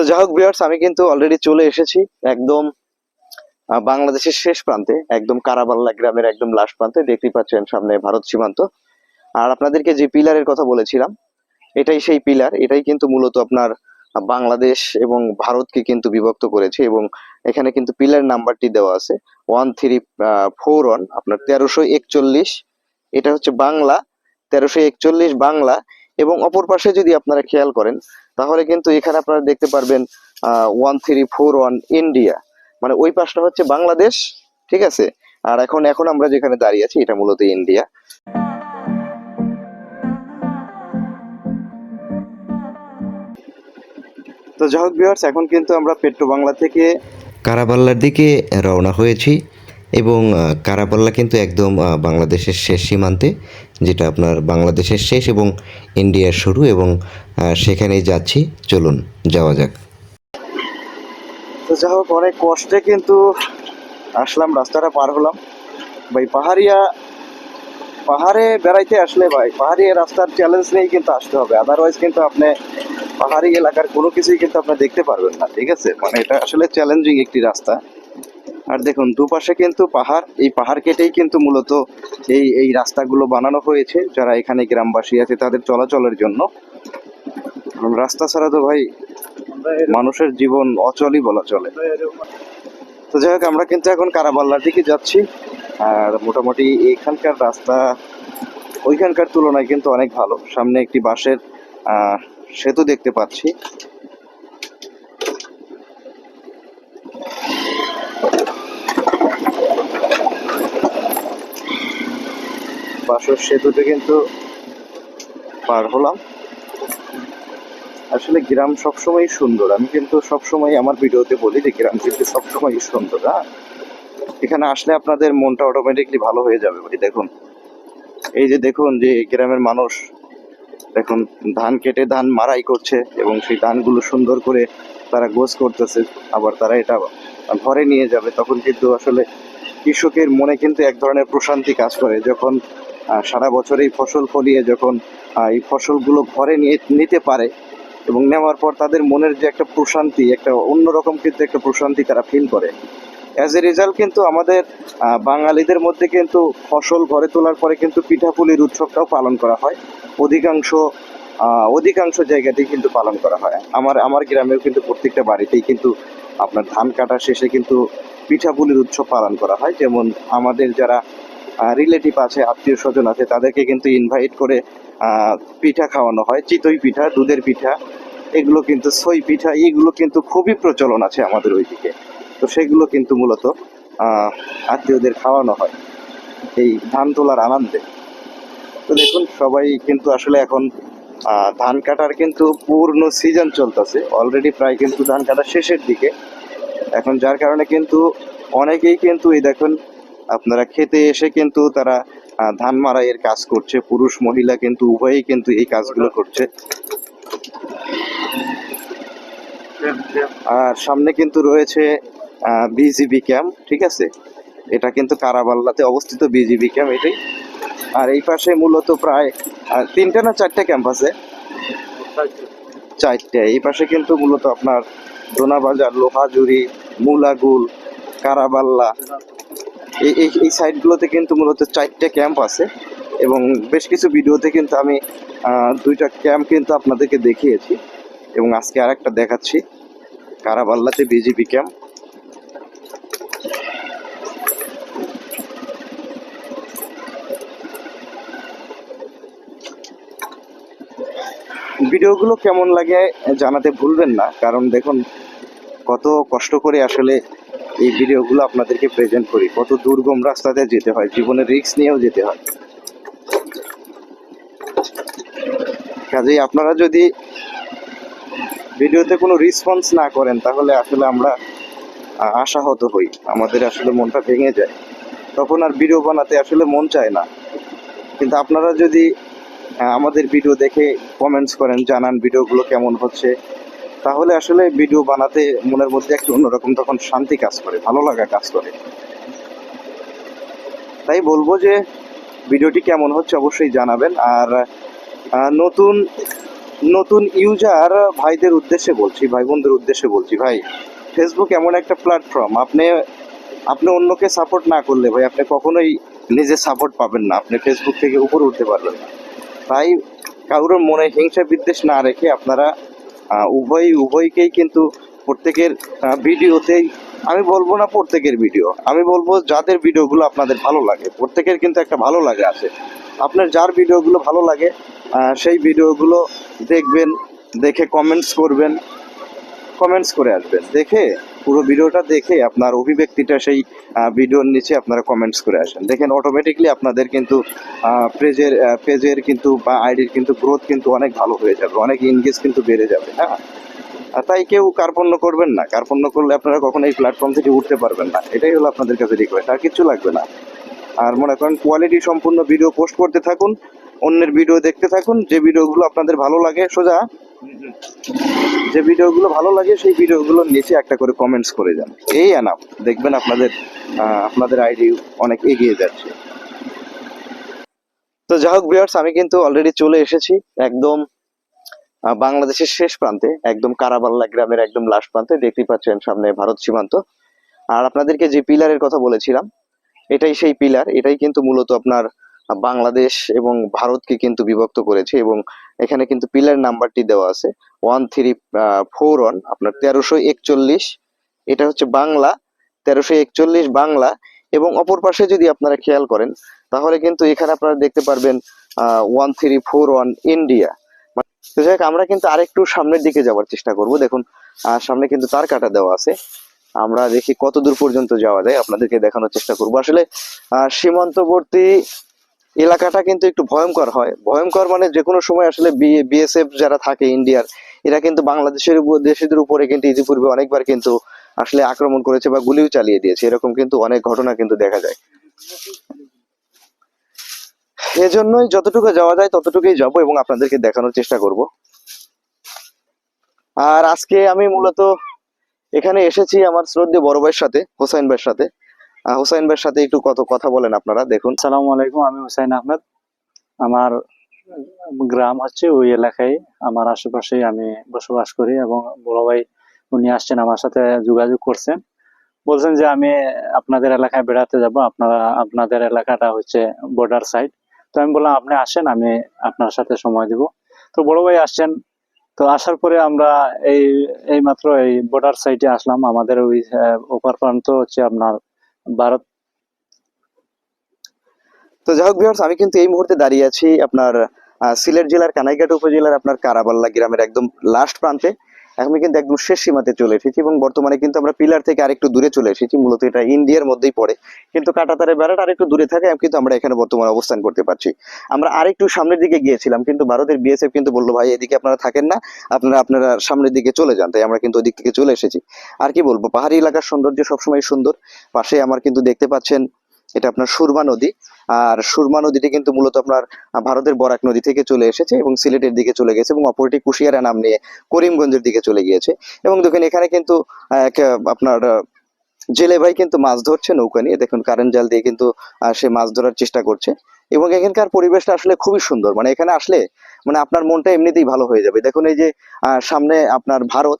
তো যাই হোক ভিউয়ার্স আমি কিন্তু অলরেডি চলে এসেছি একদম বাংলাদেশের শেষ প্রান্তে, একদম কারাবাল্লা গ্রামের একদম লাস্ট প্রান্তে, দেখতেই পাচ্ছেন সামনে ভারত সীমান্ত। আর আপনাদেরকে যে পিলারের কথা বলেছিলাম, এটাই সেই পিলার এটাই কিন্তু মূলত আপনার বাংলাদেশ এবং ভারতকে কিন্তু বিভক্ত করেছে এবং এখানে কিন্তু পিলার নাম্বারটি দেওয়া আছে ওয়ান থ্রি ফোর ওয়ান আপনার তেরোশো একচল্লিশ, এটা হচ্ছে বাংলা, তেরোশো একচল্লিশ বাংলা এবং অপর পাশে যদি আপনারা খেয়াল করেন তাহলে কিন্তু এখানে আপনারা দেখতে পারবেন one three four one India মানে ওই পাশটা হচ্ছে বাংলাদেশ, ঠিক আছে? আর এখন এখন আমরা যেখানে দাঁড়িয়ে আছি, এটা মূলত ইন্ডিয়া তো যাই হোক এখন কিন্তু আমরা পেট্রো বাংলা থেকে কারাবাল্লার দিকে রওনা হয়েছি। এবং আহ, কারাবাল্লা কিন্তু একদম বাংলাদেশের শেষ সীমান্তে যেটা আপনার বাংলাদেশের শেষ এবং ইন্ডিয়ার শুরু এবং সেখানেই যাচ্ছি। চলুন যাওয়া যাক। তো যাই হোক অনেক কষ্টে কিন্তু আসলাম রাস্তাটা পার হলাম। ভাই পাহাড়িয়া পাহাড়ে বেড়াইতে আসলে ভাই পাহাড়ি রাস্তার চ্যালেঞ্জ নিয়েই কিন্তু আসতে হবে। আদারওয়াইজ কিন্তু আপনি পাহাড়ি এলাকার কোনো কিছুই কিন্তু আপনি দেখতে পারবেন না ঠিক আছে? মানে এটা আসলে চ্যালেঞ্জিং একটি রাস্তা। আর দেখুন দুপাশে কিন্তু পাহাড় এই পাহাড় কেটেই কিন্তু মূলত এই এই রাস্তাগুলো বানানো হয়েছে যারা এখানে গ্রামবাসী আছে তাদের চলাচলের জন্য। রাস্তা ছাড়া তো ভাই মানুষের জীবন অচলই বলা চলে। তো যাই হোক আমরা কিন্তু এখন কারাবাল্লার দিকে যাচ্ছি। আর মোটামুটি এখানকার রাস্তা ওইখানকার তুলনায় কিন্তু অনেক ভালো। সামনে একটি আহ, সেতু দেখতে পাচ্ছি। বাঁশের সেতুতে কিন্তু পার হলাম। আসলে গ্রাম সবসময় সুন্দর। আমি কিন্তু সবসময় আমার ভিডিওতে বলি যে গ্রাম কিন্তু সবসময় সুন্দর হ্যাঁ? এখানে আসলে আপনাদের মনটা অটোমেটিকলি ভালো হয়ে যাবে ভাই দেখুন, এই যে দেখুন যে গ্রামের মানুষ, দেখুন, ধান কেটে ধান মারাই করছে এবং সেই ধানগুলো সুন্দর করে তারা গোছ করতেছে। আবার তারা এটা ঘরে নিয়ে যাবে। তখন কিন্তু আসলে কৃষকের মনে কিন্তু এক ধরনের প্রশান্তি কাজ করে। যখন সারা বছর এই ফসল ফলিয়ে যখন এই ফসলগুলো ঘরে নিয়ে নিতে পারে এবং নেওয়ার পর তাদের মনের যে একটা প্রশান্তি, একটা অন্যরকম কিন্তু একটা প্রশান্তি তারা ফিল করে। অ্যাজ এ রেজাল্ট কিন্তু আমাদের বাঙালিদের মধ্যে কিন্তু ফসল ঘরে তোলার পরে কিন্তু পিঠাপুলির উৎসবটাও পালন করা হয়। অধিকাংশ অধিকাংশ জায়গাতেই কিন্তু পালন করা হয়। আমার আমার গ্রামেও কিন্তু প্রত্যেকটা বাড়িতেই কিন্তু আপনার ধান কাটা শেষে কিন্তু পিঠাপুলির উৎসব পালন করা হয়। যেমন আমাদের যারা রিলেটিভ আছে, আত্মীয় স্বজন আছে, তাদেরকে কিন্তু ইনভাইট করে পিঠা খাওয়ানো হয়, চিতই পিঠা, দুধের পিঠা, এগুলো কিন্তু সই পিঠা, এগুলো কিন্তু খুবই প্রচলন আছে আমাদের ওইদিকে। তো সেগুলো কিন্তু মূলত আত্মীয়দের খাওয়ানো হয়, এই ধান তোলার আনন্দে। তো দেখুন, সবাই কিন্তু আসলে এখন ধান কাটার কিন্তু পূর্ণ সিজন চলতেছে অলরেডি প্রায় কিন্তু ধান কাটার শেষের দিকে। এখন যার কারণে কিন্তু অনেকেই কিন্তু এই দেখুন আপনারা খেতে এসে কিন্তু তারা ধান মারাইয়ের কাজ করছে, পুরুষ মহিলা কিন্তু উভয়েই কিন্তু এই কাজগুলো করছে। আর সামনে কিন্তু রয়েছে বিজিবি ক্যাম্প, ঠিক আছে? এটা কিন্তু কারাবাল্লাতে অবস্থিত বিজিবি ক্যাম্প এটাই। আর এই পাশে মূলত প্রায় তিনটা না চারটে ক্যাম্প আছে? চারটে। এই পাশে কিন্তু মূলত আপনার দোনাবাজার, লোহাজুরি, মুলাগুল, কারাবাল্লা এই এই সাইডগুলোতে কিন্তু মূলত চারটে ক্যাম্প আছে এবং বেশ কিছু ভিডিওতে কিন্তু আমি দুইটা ক্যাম্প কিন্তু আপনাদেরকে দেখিয়েছি এবং আজকে আর একটা দেখাচ্ছি, কারাবাল্লাতে বিজিবি ক্যাম্প। ভিডিওগুলো কেমন লাগে জানাতে ভুলবেন না, কারণ দেখুন, কত কষ্ট করে আসলে এই ভিডিওগুলো আপনাদেরকে প্রেজেন্ট করি। কত দুর্গম রাস্তাতে যেতে হয় জীবনের রিস্ক নিয়েও যেতে হয়। কাজেই আপনারা যদি ভিডিওতে কোনো রেসপন্স না করেন, তাহলে আসলে আমরা আশাহত হই। আমাদের আসলে মনটা ভেঙে যায়। তখন আর ভিডিও বানাতে আসলে মন চায় না। কিন্তু আপনারা যদি আমাদের ভিডিও দেখে কমেন্টস করেন, জানান ভিডিওগুলো কেমন হচ্ছে তাহলে আসলে ভিডিও বানাতে মনের মধ্যে একটা অন্যরকম তখন শান্তি কাজ করে, ভালো লাগা কাজ করে। তাই বলব যে ভিডিওটি কেমন হচ্ছে অবশ্যই জানাবেন। আর নতুন নতুন ইউজার ভাইদের উদ্দেশ্যে বলছি, ভাই বোনদের উদ্দেশ্যে বলছি, ভাই ফেসবুক এমন একটা প্ল্যাটফর্ম আপনি আপনি অন্যকে সাপোর্ট না করলে ভাই আপনি কখনোই নিজে সাপোর্ট পাবেন না, আপনি ফেসবুক থেকে উপরে উঠতে পারবেন না। তাই কারোর মনে হিংসা বিদ্বেষ না রেখে আপনারা আহ, উভয় উভয়কেই কিন্তু প্রত্যেকের ভিডিওতেই আমি বলব না প্রত্যেকের ভিডিও আমি বলব যাদের ভিডিওগুলো আপনাদের ভালো লাগে প্রত্যেকের কিন্তু একটা ভালো লাগে আছে। আপনার যার ভিডিওগুলো ভালো লাগে সেই ভিডিওগুলো দেখবেন দেখে কমেন্টস করবেন কমেন্টস করে আসবেন। দেখে, পুরো ভিডিওটা দেখে আপনার অভিব্যক্তিটা সেই ভিডিওর নিচে আপনারা কমেন্টস করে আসেন। দেখেন অটোমেটিকলি আপনাদের কিন্তু পেজের পেজের কিন্তু বা আইডির কিন্তু গ্রোথ কিন্তু অনেক ভালো হয়ে যাবে। অনেক ইনগেজ কিন্তু বেড়ে যাবে হ্যাঁ? আর তাই কেউ কার্পণ্য করবেন না। কার্পণ্য করলে আপনারা কখনো এই প্ল্যাটফর্ম থেকে উঠতে পারবেন না। এটাই হলো আপনাদের কাছে রিকোয়েস্ট আর কিছু লাগবে না। আর মনে করেন কোয়ালিটি সম্পূর্ণ ভিডিও পোস্ট করতে থাকুন, অন্যের ভিডিও দেখতে থাকুন, যে ভিডিওগুলো আপনাদের ভালো লাগে, সোজা যে ভিডিওগুলো ভালো লাগে, সেই ভিডিওগুলোর নিচে একটা করে কমেন্টস করে যান। এই আনাপ দেখবেন আপনাদের আপনাদের আইডি অনেক এগিয়ে যাচ্ছে। তো যাই হোক ভিউয়ার্স আমি কিন্তু অলরেডি চলে এসেছি একদম বাংলাদেশের শেষ প্রান্তে, একদম কারাবাল্লা গ্রামের একদম লাস্ট প্রান্তে। দেখতে পাচ্ছেন সামনে ভারত সীমান্ত। আর আপনাদেরকে যে পিলারের কথা বলেছিলাম, এটাই সেই পিলার এটাই কিন্তু মূলত আপনার বাংলাদেশ এবং ভারতকে কিন্তু বিভক্ত করেছে এবং এখানে কিন্তু পিলার নাম্বারটি দেওয়া আছে ওয়ান থ্রি ফোর ওয়ান আপনার তেরোশো একচল্লিশ, এটা হচ্ছে বাংলা, তেরোশো একচল্লিশ বাংলা এবং অপর পাশে যদি আপনারা খেয়াল করেন, তাহলে কিন্তু এখানে আপনারা দেখতে পারবেন one three four one India তো যাই আমরা কিন্তু আরেকটু সামনের দিকে যাওয়ার চেষ্টা করব। দেখুন সামনে কিন্তু তার কাটা দেওয়া আছে। আমরা দেখি কত দূর পর্যন্ত যাওয়া যায়, আপনাদেরকে দেখানোর চেষ্টা করব। আসলে সীমান্তবর্তী এলাকাটা কিন্তু একটু ভয়ঙ্কর হয়। ভয়ঙ্কর মানে যে কোনো সময় আসলে বিএসএফ যারা থাকে ইন্ডিয়ার এরা কিন্তু বাংলাদেশের দেশের উপরে কিন্তু ইতিপূর্বে অনেকবার কিন্তু আসলে আক্রমণ করেছে বা গুলিও চালিয়ে দিয়েছে। এরকম কিন্তু অনেক ঘটনা কিন্তু দেখা যায়। এজন্যই যতটুকু যাওয়া যায় ততটুকুই যাব এবং আপনাদেরকে দেখানোর চেষ্টা করব। আর আজকে আমি মূলত এখানে এসেছি আমার শ্রদ্ধে বড় ভাইয়ের সাথে, হোসাইন ভাইয়ের সাথে। হোসাইন ভাইয়ের সাথে একটু কত কথা বলেন আপনারা, দেখুন। সালাম আলাইকুম, আমি হুসাইন আহমেদ। আমার গ্রাম হচ্ছে ওই এলাকায়, আমার আশেপাশে আমি বসবাস করি এবং বড় ভাই উনি আসছেন আমার সাথে যোগাযোগ করছেন। বলছেন যে আমি আপনাদের এলাকায় বেড়াতে যাব, আপনারা, আপনাদের এলাকাটা হচ্ছে বর্ডার সাইড তো আমি বললাম, আপনি আসেন, আমি আপনার সাথে সময় দিব। তো বড় ভাই আসছেন, তো আসার পরে আমরা এই এই মাত্র এই বর্ডার সাইডে আসলাম। আমাদের ওই ওপার প্রান্ত হচ্ছে আপনার ভারত। তো যাই হোক ভিউয়ার্স আমি কিন্তু এই মুহূর্তে দাঁড়িয়ে আছি আপনার সিলেট জেলার, কানাইঘাট উপজেলার, আপনার কারাবাল্লা গ্রামের একদম লাস্ট প্রান্তে। আমি কিন্তু একদম শেষ সীমাতে চলে এসেছি এবং বর্তমানে কিন্তু আমরা পিলার থেকে আরেকটু দূরে চলে এসেছি, মূলত এটা ইন্ডিয়ার মধ্যেই পড়ে। কিন্তু কাটাতারের বেড়াটা আরেকটু দূরে থাকে কিন্তু আমরা এখানে বর্তমানে অবস্থান করতে পারছি। আমরা আরেকটু সামনের দিকে গিয়েছিলাম, কিন্তু ভারতের বিএসএফ কিন্তু বলল, ভাই, এদিকে আপনারা থাকেন না, আপনারা আপনারা সামনের দিকে চলে যান। তাই আমরা কিন্তু ওদিক থেকে চলে এসেছি। আর কি বলব, পাহাড়ি এলাকার সৌন্দর্য সবসময় সুন্দর। পাশে আমার কিন্তু দেখতে পাচ্ছেন, এটা আপনার সুরমা নদী। আর সুরমা নদীটি কিন্তু মূলত আপনার ভারতের বরাক নদী থেকে চলে এসেছে এবং সিলেটের দিকে চলে গেছে এবং অপরটি কুশিয়ারা নাম নিয়ে করিমগঞ্জের দিকে চলে গিয়েছে। এবং দেখেন, এখানে কিন্তু আপনার জেলে ভাই কিন্তু মাছ ধরছে নৌকা নিয়ে। দেখুন কারেন্ট জাল দিয়ে কিন্তু সে মাছ ধরার চেষ্টা করছে। এবং এখানকার পরিবেশটা আসলে খুবই সুন্দর। মানে এখানে আসলে মানে আপনার মনটা এমনিতেই ভালো হয়ে যাবে। দেখুন, এই যে সামনে আপনার ভারত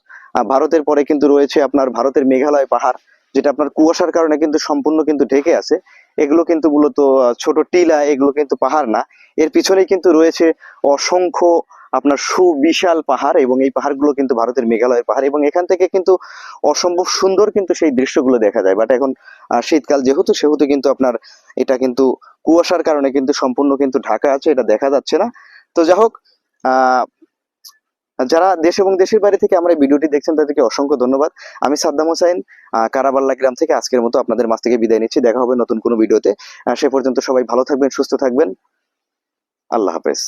ভারতের পরে কিন্তু রয়েছে আপনার ভারতের মেঘালয় পাহাড়, যেটা আপনার কুয়াশার কারণে কিন্তু সম্পূর্ণ কিন্তু ঢেকে আছে। এগুলো কিন্তু মূলত ছোট টিলা, এগুলো কিন্তু পাহাড় না। এর পিছনেই কিন্তু রয়েছে অসংখ্য আপনার সুবিশাল পাহাড় এবং এই পাহাড়গুলো কিন্তু ভারতের মেঘালয়ের পাহাড় এবং এখান থেকে কিন্তু অসম্ভব সুন্দর কিন্তু সেই দৃশ্যগুলো দেখা যায়। বাট এখন শীতকাল যেহেতু, সেহেতু কিন্তু আপনার এটা কিন্তু কুয়াশার কারণে কিন্তু সম্পূর্ণ কিন্তু ঢাকা আছে, এটা দেখা যাচ্ছে না। তো যাই হোক আহ যারা দেশ এবং দেশের বাইরে থেকে আমরা ভিডিওটি দেখছেন, তাদেরকে অসংখ্য ধন্যবাদ। আমি সাদ্দাম হোসাইন কারাবাল্লা গ্রাম থেকে আজকের মতো আপনাদের মাছ থেকে বিদায় নিচ্ছি। দেখা হবে নতুন কোনো ভিডিওতে। সে পর্যন্ত সবাই ভালো থাকবেন, সুস্থ থাকবেন। আল্লাহ হাফেজ।